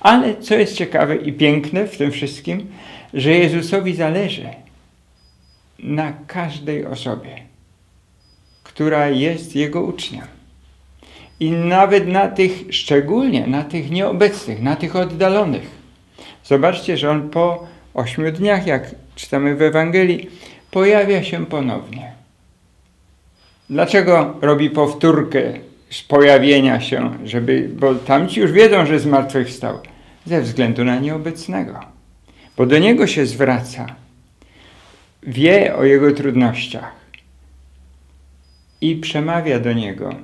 Ale co jest ciekawe i piękne w tym wszystkim, że Jezusowi zależy na każdej osobie, która jest Jego uczniem. I nawet na tych, szczególnie na tych nieobecnych, na tych oddalonych. Zobaczcie, że On po ośmiu dniach, jak czytamy w Ewangelii, pojawia się ponownie. Dlaczego robi powtórkę z pojawienia się, żeby, bo tamci już wiedzą, że zmartwychwstał, ze względu na nieobecnego. Bo do niego się zwraca, wie o jego trudnościach i przemawia do niego.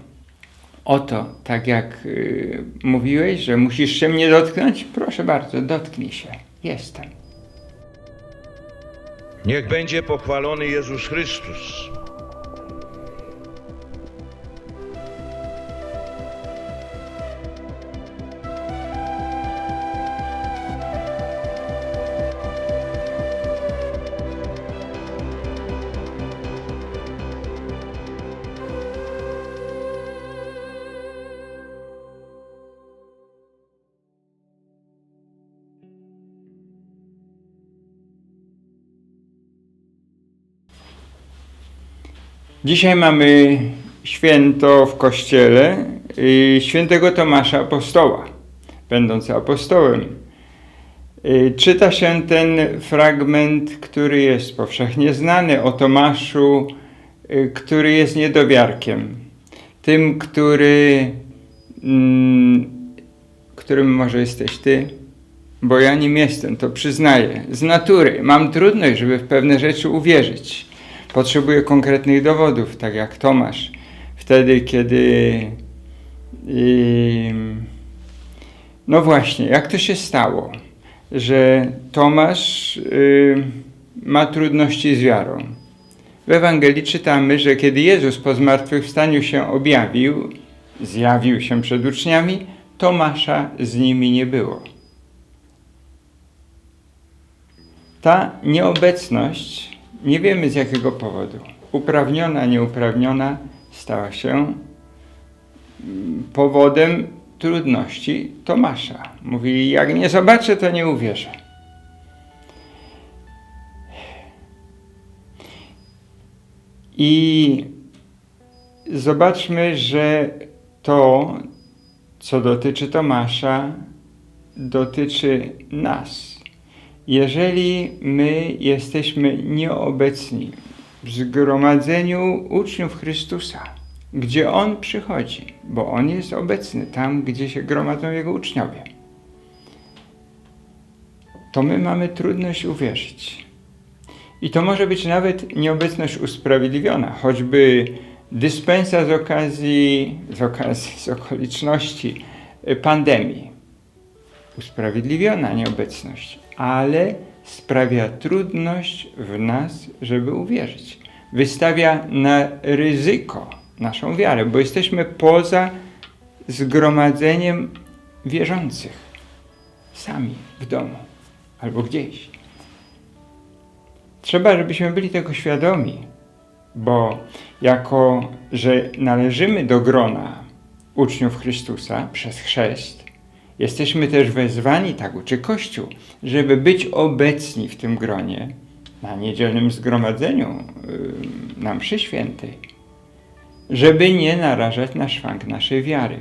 Oto, tak jak y, mówiłeś, że musisz się mnie dotknąć, proszę bardzo, dotknij się. Jestem. Niech będzie pochwalony Jezus Chrystus. Dzisiaj mamy święto w kościele świętego Tomasza Apostoła, będący apostołem. Y, Czyta się ten fragment, który jest powszechnie znany o Tomaszu, y, który jest niedowiarkiem. Tym, który, mm, którym może jesteś ty, bo ja nim jestem, to przyznaję. Z natury mam trudność, żeby w pewne rzeczy uwierzyć. Potrzebuję konkretnych dowodów, tak jak Tomasz. Wtedy, kiedy. ym, no właśnie, jak to się stało, że Tomasz ym, ma trudności z wiarą? W Ewangelii czytamy, że kiedy Jezus po zmartwychwstaniu się objawił, zjawił się przed uczniami, Tomasza z nimi nie było. Ta nieobecność, nie wiemy z jakiego powodu, uprawniona, nieuprawniona, stała się mm, powodem trudności Tomasza. Mówi, jak nie zobaczę, to nie uwierzę. I zobaczmy, że to, co dotyczy Tomasza, dotyczy nas. Jeżeli my jesteśmy nieobecni w zgromadzeniu uczniów Chrystusa, gdzie On przychodzi, bo On jest obecny tam, gdzie się gromadzą Jego uczniowie, to my mamy trudność uwierzyć. I to może być nawet nieobecność usprawiedliwiona, choćby dyspensa z okazji, z okazji, z okoliczności y, pandemii. Usprawiedliwiona nieobecność, ale sprawia trudność w nas, żeby uwierzyć. Wystawia na ryzyko naszą wiarę, bo jesteśmy poza zgromadzeniem wierzących, sami w domu albo gdzieś. Trzeba, żebyśmy byli tego świadomi, bo jako, że należymy do grona uczniów Chrystusa przez chrzest, jesteśmy też wezwani, tak uczy Kościół, żeby być obecni w tym gronie na niedzielnym zgromadzeniu yy, na mszy świętej, żeby nie narażać na szwank naszej wiary.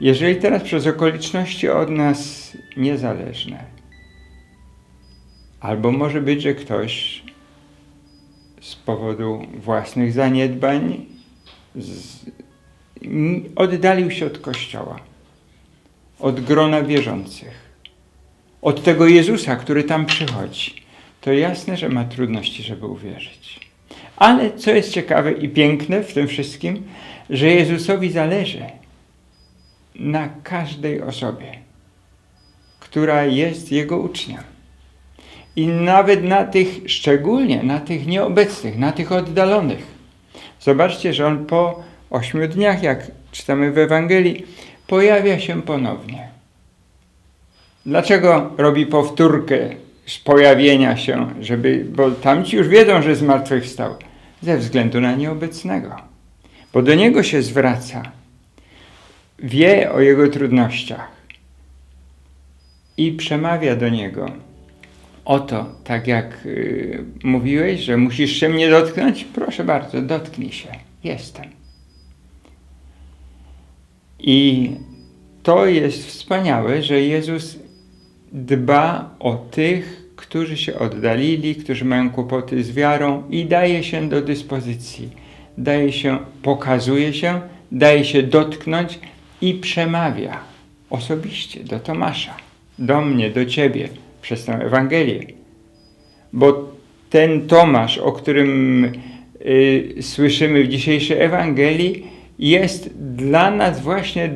Jeżeli teraz przez okoliczności od nas niezależne, Albo może być, że ktoś z powodu własnych zaniedbań oddalił się od Kościoła, od grona wierzących, od tego Jezusa, który tam przychodzi. To jasne, że ma trudności, żeby uwierzyć. Ale co jest ciekawe i piękne w tym wszystkim, że Jezusowi zależy na każdej osobie, która jest Jego uczniem. I nawet na tych, szczególnie na tych nieobecnych, na tych oddalonych. Zobaczcie, że on po ośmiu dniach, jak czytamy w Ewangelii, pojawia się ponownie. Dlaczego robi powtórkę z pojawienia się, żeby, bo tamci już wiedzą, że zmartwychwstał, ze względu na nieobecnego. Bo do niego się zwraca, wie o jego trudnościach i przemawia do niego. Oto, tak jak y, mówiłeś, że musisz się mnie dotknąć, proszę bardzo, dotknij się. Jestem. I to jest wspaniałe, że Jezus dba o tych, którzy się oddalili, którzy mają kłopoty z wiarą i daje się do dyspozycji. Daje się, pokazuje się, daje się dotknąć i przemawia osobiście do Tomasza, do mnie, do ciebie przez tę Ewangelię. Bo ten Tomasz, o którym y, słyszymy w dzisiejszej Ewangelii, jest dla nas właśnie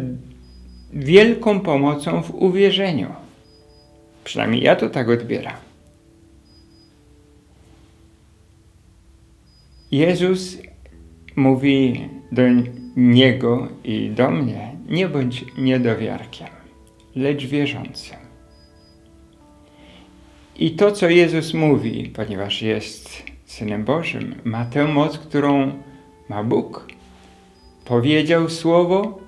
wielką pomocą w uwierzeniu. Przynajmniej ja to tak odbieram. Jezus mówi do niego i do mnie: Nie bądź niedowiarkiem, lecz wierzącym. I to, co Jezus mówi, ponieważ jest Synem Bożym, ma tę moc, którą ma Bóg. Powiedział słowo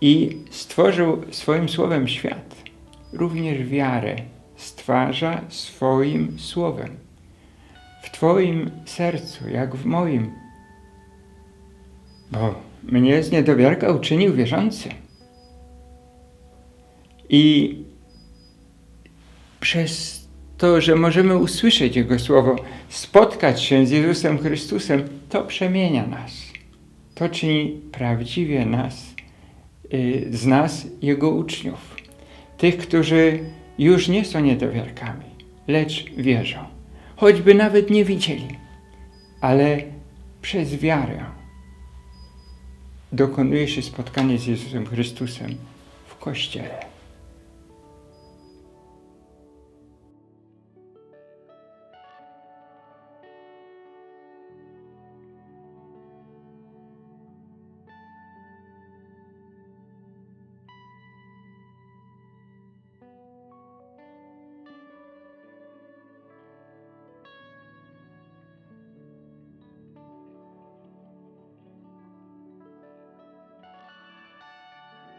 i stworzył swoim słowem świat. Również wiarę stwarza swoim słowem. W Twoim sercu, jak w moim. Bo mnie z niedowiarka uczynił wierzącym. I przez to, że możemy usłyszeć Jego słowo, spotkać się z Jezusem Chrystusem, to przemienia nas. To czyni prawdziwie nas, y, z nas Jego uczniów. Tych, którzy już nie są niedowiarkami, lecz wierzą. Choćby nawet nie widzieli, ale przez wiarę dokonuje się spotkanie z Jezusem Chrystusem w Kościele.